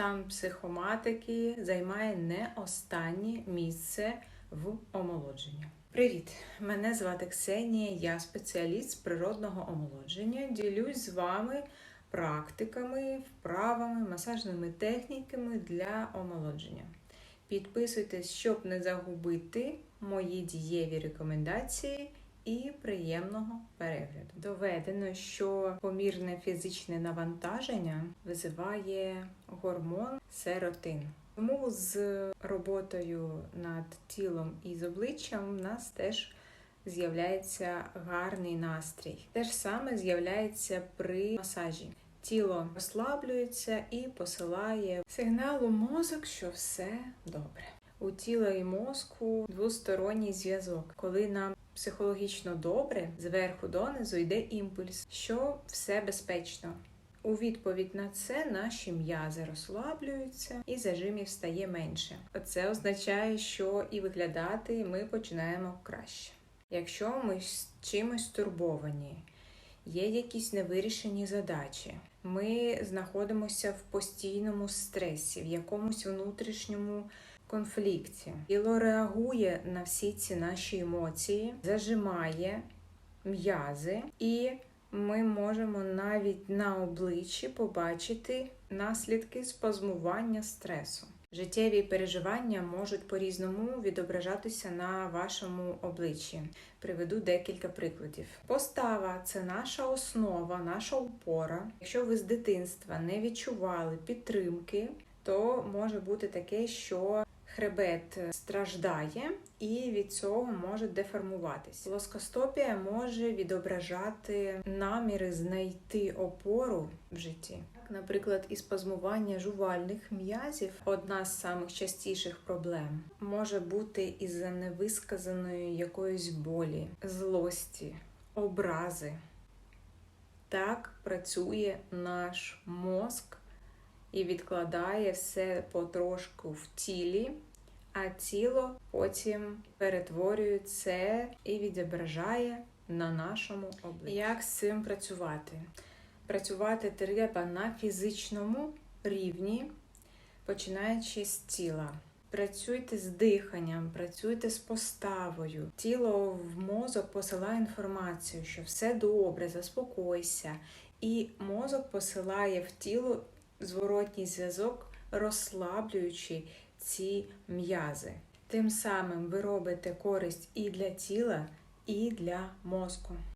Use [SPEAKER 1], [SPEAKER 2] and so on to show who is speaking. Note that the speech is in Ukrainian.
[SPEAKER 1] стан психоматики займає не останнє місце в омолодженні. Привіт! Мене звати Ксенія, я спеціаліст з природного омолодження. Ділюсь з вами практиками, вправами, масажними техніками для омолодження. Підписуйтесь, щоб не загубити мої дієві рекомендації і приємного перегляду. Доведено, що помірне фізичне навантаження визиває гормон серотин. Тому з роботою над тілом і з обличчям в нас теж з'являється гарний настрій. Те ж саме з'являється при масажі. Тіло розслаблюється і посилає сигнал у мозок, що все добре. У тіла і мозку двосторонній зв'язок, коли нам психологічно добре, зверху донизу йде імпульс, що все безпечно. У відповідь на це наші м'язи розслаблюються і зажимів стає менше. Це означає, що і виглядати ми починаємо краще. Якщо ми з чимось турбовані, є якісь невирішені задачі, ми знаходимося в постійному стресі, в якомусь внутрішньому конфлікті. Тіло реагує на всі ці наші емоції, зажимає м'язи і ми можемо навіть на обличчі побачити наслідки спазмування стресу. Життєві переживання можуть по-різному відображатися на вашому обличчі. Приведу декілька прикладів. Постава це наша основа, наша опора. Якщо ви з дитинства не відчували підтримки, то може бути таке, що хребет страждає і від цього може деформуватись. Плоскостопія може відображати наміри знайти опору в житті. Наприклад, і спазмування жувальних м'язів одна з самих частіших проблем може бути із-за невисказаної якоїсь болі, злості, образи. Так працює наш мозк і відкладає все потрошку в тілі, а тіло потім перетворює це і відображає на нашому обличчі. Як з цим працювати? Працювати треба на фізичному рівні, починаючи з тіла. Працюйте з диханням, працюйте з поставою. Тіло в мозок посилає інформацію, що все добре, заспокойся. І мозок посилає в тіло зворотній зв'язок, розслаблюючи ці м'язи. Тим самим ви робите користь і для тіла, і для мозку.